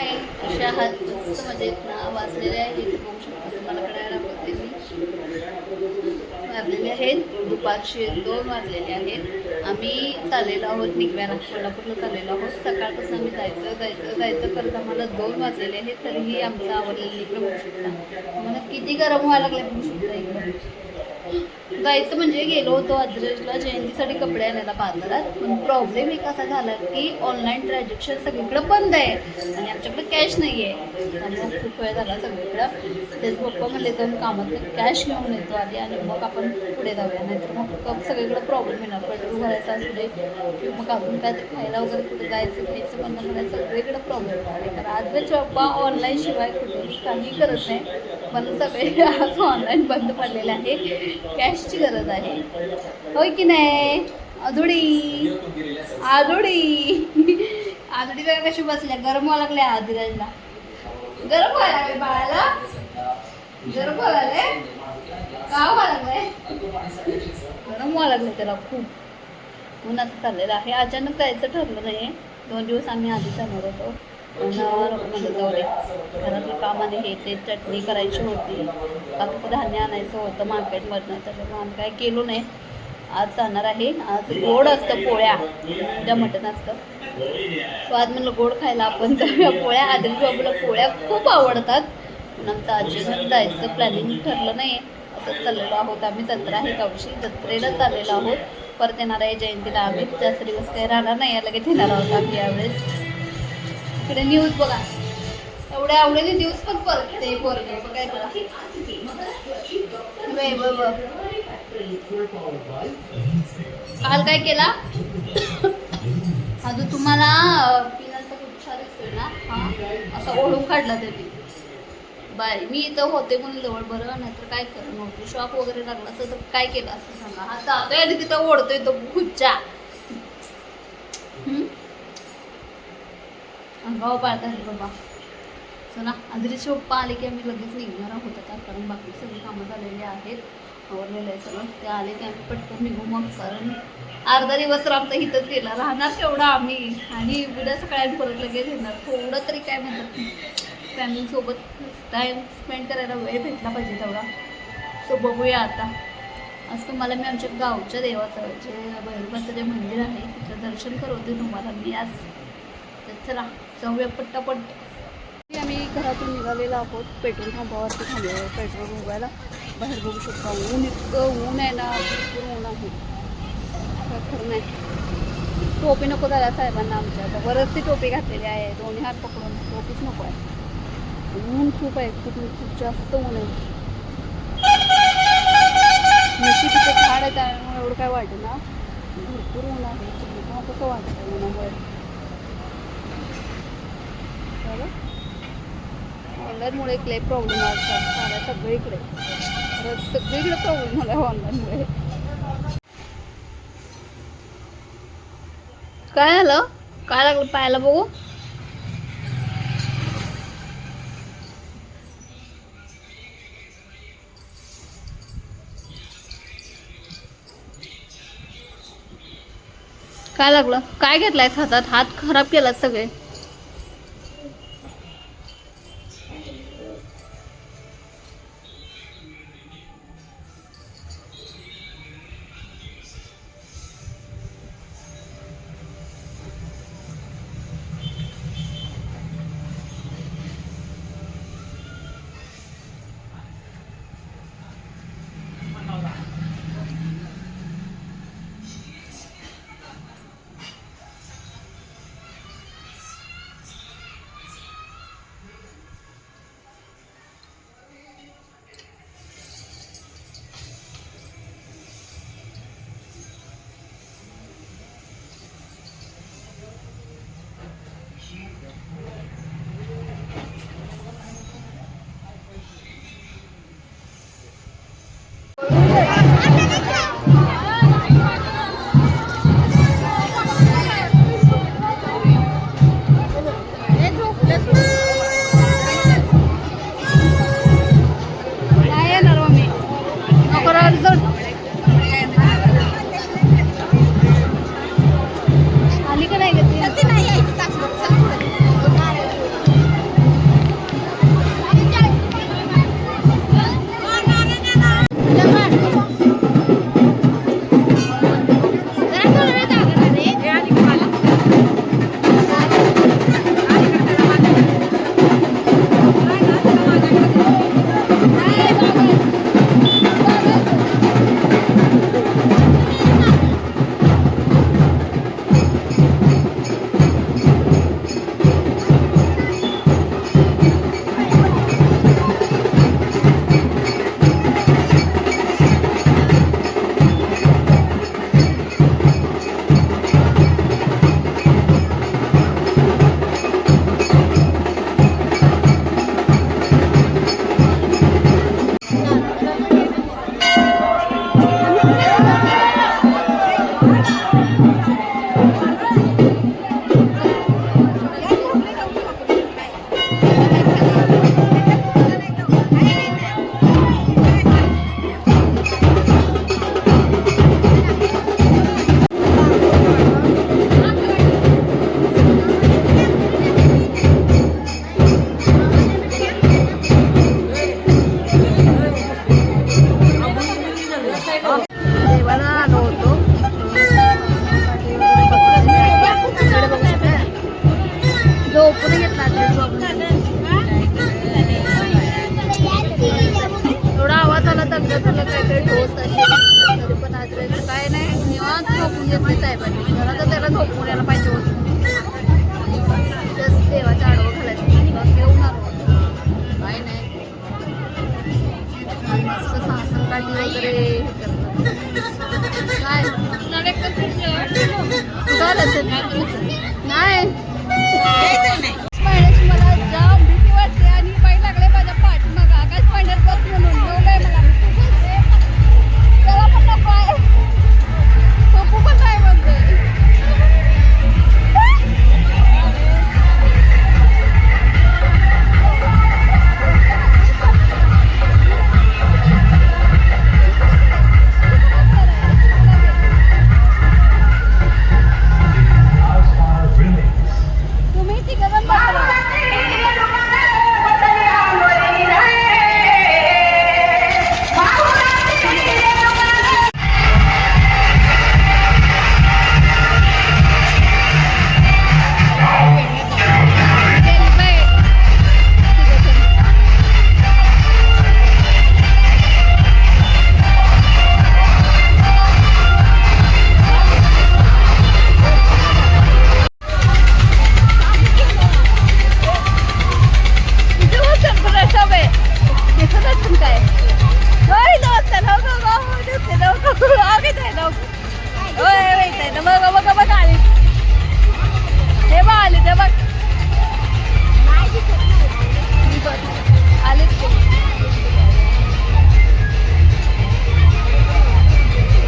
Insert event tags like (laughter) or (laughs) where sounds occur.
आहे अशा हात मस्त मजेत ना वाचलेले आहेत बघू शकतो तुम्हाला कळायला लागते मी. वाजलेले आहेत दुपारचे दोन वाजलेले आहेत. आम्ही चाललेलो आहोत निघव्याला कोल्हापूरला चाललेलो आहोत. सकाळपासून आम्ही जायचं जायचं जायचं करत आम्हाला दोन वाजलेले आहेत तरीही आमचं आवडलेलं इकडं बघू शकता. आम्हाला किती गरम व्हायला लागले बघू शकता इकडं. जायचं म्हणजे गेलो होतो अद्रजला जयंतीसाठी कपडे आणायला बाजारात. पण प्रॉब्लेम एक असा झाला की ऑनलाईन ट्रान्झॅक्शन सगळीकडं बंद आहे. आणि आमच्याकडे कॅश नाही आहे त्यामुळे खूप वेळ झाला सगळीकडं. तेच पप्पा म्हणले जाऊन कामात कॅश घेऊन येतो आधी आणि मग आपण पुढे जाऊया. नाहीतर मग क- सगळीकडं प्रॉब्लेम येणार पेट्रोल भरायचा असू दे किंवा मग अजून काय ते खायला वगैरे कुठे जायचं खायचं बंद करायचं सगळीकडे प्रॉब्लेम आहे. कारण आजच पप्पा ऑनलाईन शिवाय कुठेही काही करत नाही. पण सगळे (laughs) आज ऑनलाईन बंद पडलेले आहे. कॅशची गरज आहे. होय की नाही? आधुडी आधुडी आधुडी काय कशी बसल्या? गरम व्हायला लागल्या आधीराजला गरम व्हायला लागले बाळाला? गरम व्हायला लागले? का व्हायला लागलंय गरम व्हायला लागले त्याला खूप. उन्हाचं चाललेलं आहे. अचानक जायचं ठरलं नाही दोन दिवस आम्ही आधी जाणार होतो. पण नको जाऊ दे. घरातलं कामाने हे ते चटणी करायची होती. बाकीचं धान्य आणायचं होतं मार्केटमधनं त्याच्यामुळे आम्ही काय केलो नाही. आज जाणार आहे. आज गोड असतं पोळ्या. उद्या मटण असतं. सो आज म्हणलं गोड खायला आपण जाऊया पोळ्या. आदरी बाबूला पोळ्या खूप आवडतात. पण आमचं आजीवर जायचं प्लॅनिंग ठरलं नाही. असंच चाललेलो आहोत आम्ही. जत्रा आहे गावशी जत्रेला चाललेलो आहोत. परत येणार आहे जयंतीला आम्ही. जास्त दिवस काही राहणार नाही. लगेच येणार आहोत आम्ही यावेळेस. इकडे न्यूज बघा. एवढ्या आवडीने न्यूज पण परत ते पोरगे. काय बघा काल काय केला? अजून तुम्हाला असं ना? ओढून काढला त्यांनी. बाय मी इथं होते म्हणून जवळ बरं नाहीतर काय करत नव्हतं शॉप वगैरे लागला असं तर काय केलं असं सांगा. हा जातोय आणि तिथं ओढतोय तो गुच्छा भाव पाळता येईल बाबा. चला आंध्रीचे पप्पा आले की आम्ही लगेच निघणार आहोत आता कारण बाकी सगळी कामं झालेली आहेत. आवडलेलं आहे सगळं. ते आले की आम्ही पटकन निघू मग कारण अर्धा दिवस तर आमचा इथंच गेला. राहणार तेवढा आम्ही. आणि उद्या सकाळी परत लगेच येणार. थोडं तरी काय म्हणतात फॅमिलीसोबत टाईम स्पेंड करायला वेळ भेटला पाहिजे तेवढा. सो बघूया आता. आज तुम्हाला मी आमच्या गावच्या देवाचं जे भैरवाचं जे मंदिर आहे तिथं दर्शन करवते तुम्हाला. मी आज तर चला. जाऊया पट्टापट. आम्ही घरातून निघालेलो आहोत पेट्रोल पंपावरती थांबलो पेट्रोल उभायला बाहेर बघू शकता ऊन इतकं ऊन आहे ना भरपूर ऊन आहे. खरं नाही. टोपी नको झाल्या साहेबांना आमच्या. आता बरंचशी टोपी घातलेली आहे. दोन्ही हात पकडून टोपीच नको आहे. ऊन खूप आहे. खूप खूप जास्त ऊन आहे. नशीब तिथे झाड आहे त्यामुळे एवढं काय वाटेल ना भरपूर ऊन आहे. कसं वाटतं आहे उन्हामुळे बरं ऑनलाईनमुळे क्ले प्रॉब्लेम असतात सगळीकडे सगळीकडे प्रॉब्लेम आला आहे ऑनलाईनमुळे काय झालं? काय लागलं पाहायला बघू? काय लागलं? काय घेतलायस हातात? हात खराब केलात सगळे. नाही मला जाम भीती वाटते आणि पाय लागले माझ्या पाठीमागा आकाश पांढर बस म्हणून बघ बघ बघ आले. हे बघ आले ते बघ. आले